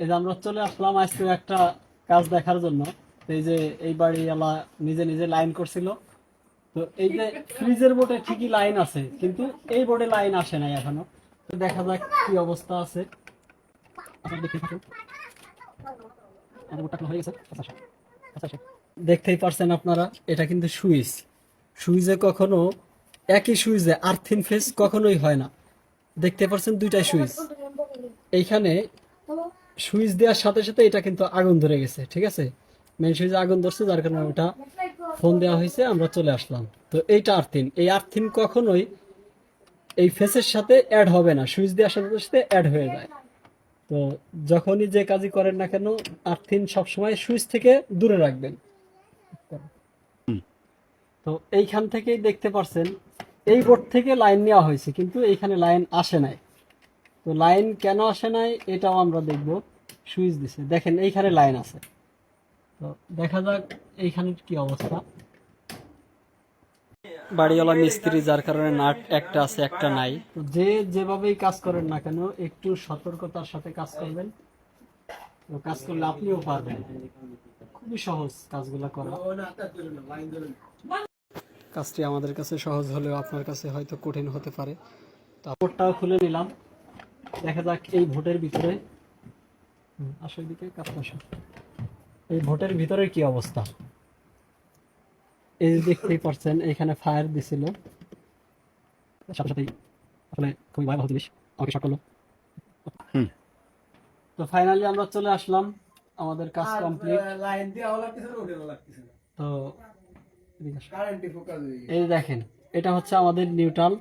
এই যে আমরা চলে আসলাম আজকে একটা কাজ দেখার জন্য। এই যে এই বাড়িওয়ালা নিজে নিজে লাইন করছিল। তো এই যে ফ্রিজের বোর্ডে ঠিকই লাইন আছে কিন্তু এই বোর্ডে লাইন আসে নাই এখনও। তো দেখা যাক কি অবস্থা আছে। আচ্ছা, আচ্ছা। আচ্ছা। দেখতেই পারছেন আপনারা এটা কিন্তু সুইচ। সুইচে কখনো একই সুইচে আর্থিন ফেস কখনোই হয় না। দেখতে পারছেন দুইটাই সুইচ। এইখানে সুইচ দেওয়ার সাথে সাথে এটা কিন্তু আগুন ধরে গেছে, ঠিক আছে? মেন সুইচে আগুন ধরছে, যার কারণে ওটা ফোন দেওয়া হয়েছে, আমরা চলে আসলাম। তো এইটা আর্থিন। এই আর্থিন কখনোই এই ফেসের সাথে অ্যাড হবে না। সুইচ দেওয়ার সাথে সাথে অ্যাড হয়ে যায়। তো যখনই যে কাজই করেন না কেন, আর্থিন সবসময় সুইচ থেকে দূরে রাখবেন। তো এইখান থেকেই দেখতে পারছেন, এই বোর্ড থেকে লাইন নেওয়া হয়েছে, কিন্তু এইখানে লাইন আসে নাই। তো লাইন কেন আসে নাই এটাও আমরা দেখব। সুইচ দিছে। দেখেন এইখানে লাইন আছে। তো দেখা যাক এইখানের কি অবস্থা। বাড়িওয়ালা মিস্ত্রি যার কারণে নাট একটা আছে একটা নাই। তো যে যেভাবেই কাজ করেন না কেন একটু সতর্কতার সাথে কাজ করবেন। তো কাজ করলে আপনিও পারবেন। খুবই সহজ কাজগুলো করা। কাজটি আমাদের কাছে সহজ হলেও আপনার কাছে হয়তো কঠিন হতে পারে। তো বোর্ডটাও খুলে নিলাম। দেখা যাক এই ভোটের ভিতরে হুম, আসো এদিকে কাছে এই ভোটের ভিতরে কি অবস্থা? এই দেখতেই পারছেন এখানে ফায়ার দিছিল। সাথে সাথেই আসলে খুবই ভয়াবহ জিনিস আমাকে করল। তো ফাইনালি আমরা চলে আসলাম আমাদের কাজ কমপ্লিট লাইন দিয়ে লাগতেছে না ওটা লাগতেছে তো এই যে দেখেন এটা হচ্ছে আমাদের নিউট্রাল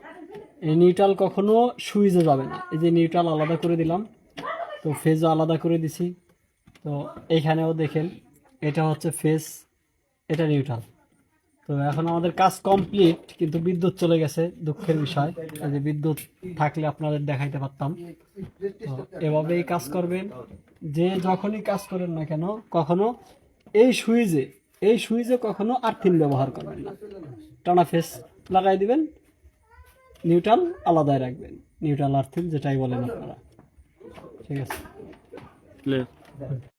নিউট্রাল কখনো সুইচে যাবে না। এই যে নিউট্রাল আলাদা করে দিলাম, তো ফেজও আলাদা করে দিছি। তো এইখানেও দেখেন, এটা হচ্ছে ফেজ এটা নিউট্রাল তো এখন আমাদের কাজ কমপ্লিট কিন্তু বিদ্যুৎ চলে গেছে, দুঃখের বিষয়। এই যে বিদ্যুৎ থাকলে আপনাদের দেখাইতে পারতাম। তো এভাবেই কাজ করবেন। যে যখনই কাজ করেন না কেন, কখনো এই সুইচে এই সুইচে কখনো আর্থিন ব্যবহার করবেন না। টানা ফেস লাগাই দিবেন নিউট্রাল আলাদাই রাখবেন। নিউট্রাল আর্থিন যেটাই বলেন আপনারা। ঠিক আছে?